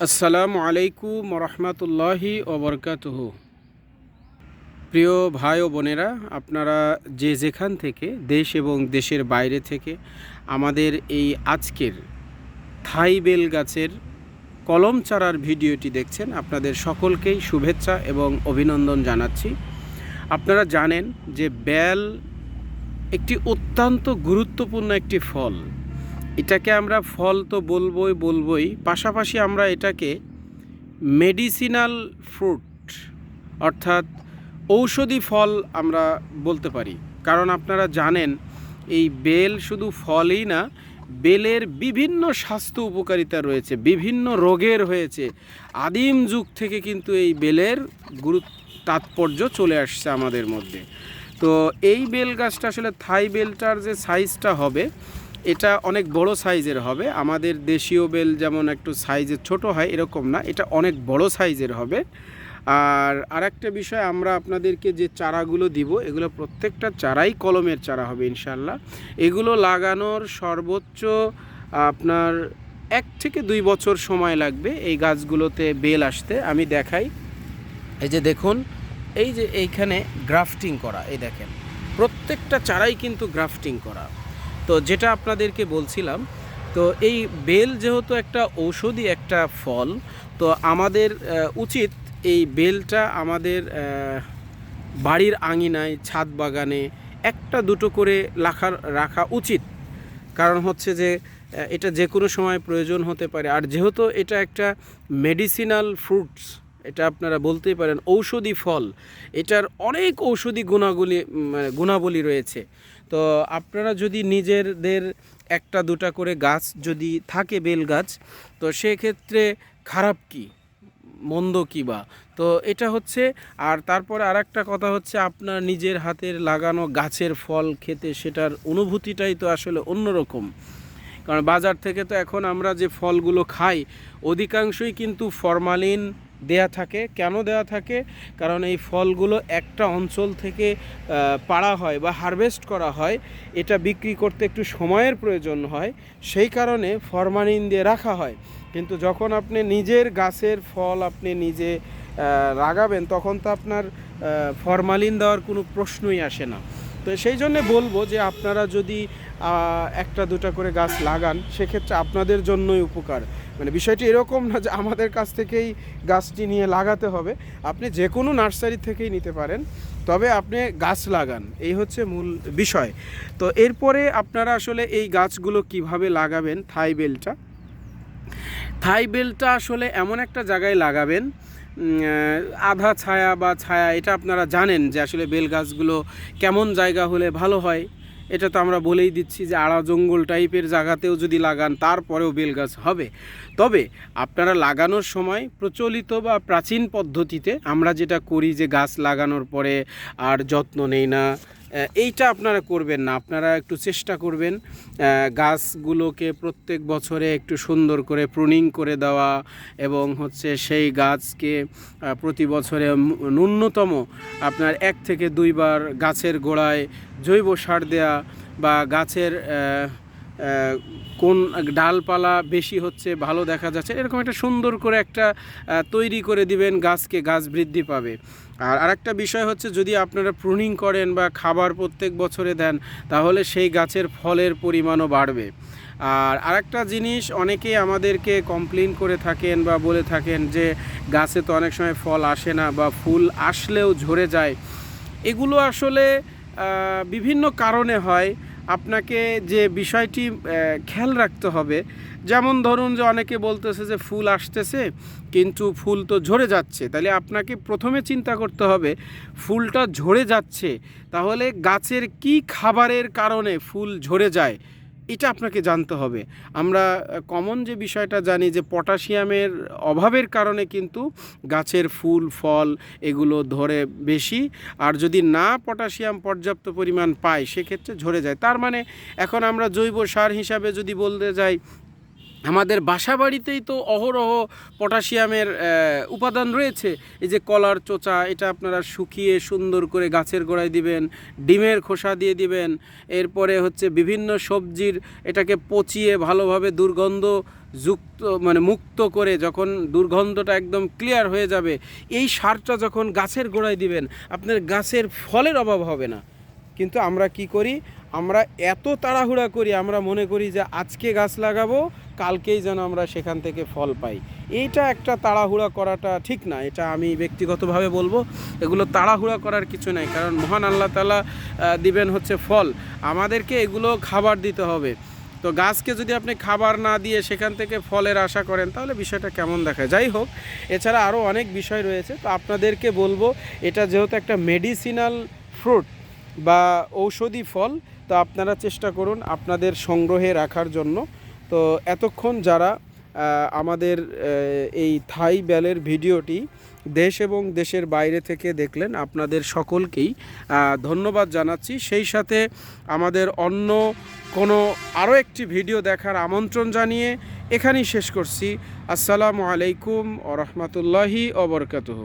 আসসালামু আলাইকুম রহমতুল্লাহি ওবরকাতুহ। প্রিয় ভাই ও বোনেরা, আপনারা যে যেখান থেকে, দেশ এবং দেশের বাইরে থেকে আমাদের এই আজকের থাই বেল গাছের কলম চারার ভিডিওটি দেখছেন, আপনাদের সকলকেই শুভেচ্ছা এবং অভিনন্দন জানাচ্ছি। আপনারা জানেন যে বেল একটি অত্যন্ত গুরুত্বপূর্ণ একটি ফল। এটাকে আমরা ফল তো বলবই বলবই। পাশাপাশি আমরা এটাকে মেডিসিনাল ফ্রুট অর্থাৎ ঔষধি ফল আমরা বলতে পারি। কারণ আপনারা জানেন, এই বেল শুধু ফলই না, বেলের বিভিন্ন স্বাস্থ্য উপকারিতা রয়েছে, বিভিন্ন রোগের হয়েছে। আদিম যুগ থেকে কিন্তু এই বেলের গুরুত্ব তাৎপর্য চলে আসছে আমাদের মধ্যে। তো এই বেল গাছটা আসলে থাই বেলটার যে সাইজটা হবে এটা অনেক বড় সাইজের হবে। আমাদের দেশীয় বেল যেমন একটু সাইজের ছোট হয়, এরকম না। এটা অনেক বড় সাইজের হবে। আর আরেকটা বিষয়, আমরা আপনাদেরকে যে চারাগুলো দিব, এগুলো প্রত্যেকটা চারাই কলমের চারা হবে ইনশাল্লাহ এগুলো লাগানোর সর্বোচ্চ আপনার এক থেকে দুই বছর সময় লাগবে এই গাছগুলোতে বেল আসতে। আমি দেখাই। এই যে দেখুন, এই যে এইখানে গ্রাফটিং করা, এই দেখেন। প্রত্যেকটা চারাই কিন্তু গ্রাফটিং করা। তো যেটা আপনাদেরকে বলছিলাম, তো এই বেল যেহেতু একটা ঔষধি একটা ফল, তো আমাদের উচিত এই বেলটা আমাদের বাড়ির আঙিনায়, ছাদ বাগানে একটা দুটো করে রাখা রাখা উচিত। কারণ হচ্ছে যে এটা যে কোনো সময় প্রয়োজন হতে পারে। আর যেহেতু এটা একটা মেডিসিনাল ফ্রুটস এটা আপনারা বলতেই পারেন ঔষধি ফল, এটার অনেক ঔষধি গুণাগুলি মানে গুণাবলী রয়েছে। তো আপনারা যদি নিজেদের একটা দুটা করে গাছ যদি থাকে বেল গাছ, তো সেক্ষেত্রে খারাপ কি? মন্দ কি বা? তো এটা হচ্ছে, আর তারপরে আর একটা কথা হচ্ছে আপনার নিজের হাতের লাগানো গাছের ফল খেতে সেটার অনুভূতিটাই তো আসলে অন্যরকম। কারণ বাজার থেকে তো এখন আমরা যে ফলগুলো খাই, অধিকাংশই কিন্তু ফরমালিন দেয়া থাকে। কেন দেয়া থাকে? কারণ এই ফলগুলো একটা অঞ্চল থেকে পাড়া হয় বা হারভেস্ট করা হয়, এটা বিক্রি করতে একটু সময়ের প্রয়োজন হয়, সেই কারণে ফরমালিন দিয়ে রাখা হয়। কিন্তু যখন আপনি নিজের গাছের ফল আপনি নিজে লাগাবেন তখন তো আপনার ফরমালিন দেওয়ার কোনো প্রশ্নই আসে না। তো সেই জন্যে বলব যে আপনারা যদি একটা, দুটা করে গাছ লাগান, সেক্ষেত্রে আপনাদের জন্যই উপকার। মানে বিষয়টি এরকম না যে আমাদের কাছ থেকেই গাছটি নিয়ে লাগাতে হবে। আপনি যে কোনো নার্সারি থেকেই নিতে পারেন, তবে আপনি গাছ লাগান, এই হচ্ছে মূল বিষয়। তো এরপরে আপনারা আসলে এই গাছগুলো কীভাবে লাগাবেন, থাই বেলটা? থাই বেলটা আসলে এমন একটা জায়গায় লাগাবেন আধা ছায়া বা ছায়া, এটা আপনারা জানেন যে আসলে বেল গাছগুলো কেমন জায়গা হলে ভালো হয়। এটা তো আমরা বলেই দিচ্ছি যে আড়া জঙ্গল টাইপের জায়গাতেও যদি লাগান, তারপরেও বেল গাছ হবে। তবে আপনারা লাগানোর সময় প্রচলিত বা প্রাচীন পদ্ধতিতে আমরা যেটা করি যে গাছ লাগানোর পরে আর যত্ন নেই না এইটা আপনারা করবেন না। আপনারা একটু চেষ্টা করবেন গাছগুলোকে প্রত্যেক বছরে একটু সুন্দর করে প্রুনিং করে দেওয়া এবং হচ্ছে সেই গাছকে প্রতি বছরে ন্যূনতম আপনার এক থেকে দুইবার গাছের গোড়ায় জৈব সার দেয়া বা গাছের কোন ডালপালা বেশি হচ্ছে, ভালো দেখা যাচ্ছে, এরকম একটা সুন্দর করে একটা তৈরি করে দিবেন, গাছকে গাছ বৃদ্ধি পাবে। আর আরেকটা বিষয় হচ্ছে, যদি আপনারা প্রুনিং করেন বা খাবার প্রত্যেক বছরে দেন, তাহলে সেই গাছের ফলের পরিমাণও বাড়বে। আর আরেকটা জিনিস, অনেকেই আমাদেরকে কমপ্লেন করে থাকেন বা বলে থাকেন যে, গাছে তো অনেক সময় ফল আসে না বা ফুল আসলেও ঝরে যায়। এগুলো আসলে বিভিন্ন কারণে হয়। আপনাকে যে বিষয়টি খেয়াল রাখতে হবে। যেমন ধরুন যে অনেকে বলতেছে যে ফুল আসতেছে, কিন্তু ফুল তো ঝরে যাচ্ছে। তাহলে আপনাকে প্রথমে চিন্তা করতে হবে, ফুলটা ঝরে যাচ্ছে, তাহলে গাছের কি খাবারের কারণে ফুল ঝরে যায়? এটা আপনাকে জানতে হবে। আমরা কমন যে বিষয়টা জানি যে পটাশিয়ামের অভাবের কারণে কিন্তু গাছের ফুল, ফল এগুলো ধরে বেশি। আর যদি না পটাশিয়াম পর্যাপ্ত পরিমাণ পায়, সেক্ষেত্রে ঝরে যায়। তার মানে এখন আমরা জৈব সার হিসাবে যদি বলতে যাই আমাদের বাসা বাড়িতেই তো অহরহ পটাশিয়ামের উপাদান রয়েছে। এই যে কলার চোচা, এটা আপনারা শুকিয়ে সুন্দর করে গাছের গোড়ায় দিবেন, ডিমের খোসা দিয়ে দিবেন। এরপরে হচ্ছে বিভিন্ন সবজির এটাকে পচিয়ে ভালোভাবে দুর্গন্ধ যুক্ত মানে মুক্ত করে যখন দুর্গন্ধটা একদম ক্লিয়ার হয়ে যাবে, এই সারটা যখন গাছের গোড়ায় দিবেন, আপনার গাছের ফলের অভাব হবে না। কিন্তু আমরা কি করি? আমরা এত তাড়াহুড়া করি, আমরা মনে করি যে আজকে গাছ লাগাবো কালকেই যেন আমরা সেখান থেকে ফল পাই। এইটা একটা তাড়াহুড়া করাটা ঠিক না, এটা আমি ব্যক্তিগতভাবে বলব। এগুলো তাড়াহুড়া করার কিছু নাই, কারণ মহান আল্লাহ তালা দিবেন হচ্ছে ফল। আমাদেরকে এগুলো খাবার দিতে হবে। তো গাছকে যদি আপনি খাবার না দিয়ে সেখান থেকে ফলের আশা করেন, তাহলে বিষয়টা কেমন দেখায়? যাই হোক, এছাড়া আরও অনেক বিষয় রয়েছে। তো আপনাদেরকে বলব, এটা যেহেতু একটা মেডিসিনাল ফ্রুট বা ঔষধি ফল, তো আপনারা চেষ্টা করুন আপনাদের সংগ্রহে রাখার জন্য। তো এতক্ষণ যারা আমাদের এই থাই ব্যালের ভিডিওটি দেশ এবং দেশের বাইরে থেকে দেখলেন আপনাদের সকলকেই ধন্যবাদ জানাচ্ছি। সেই সাথে আমাদের অন্য কোনো আরও একটি ভিডিও দেখার আমন্ত্রণ জানিয়ে এখানেই শেষ করছি। আসসালামু আলাইকুম ও রহমতুল্লাহি অবরকাতহ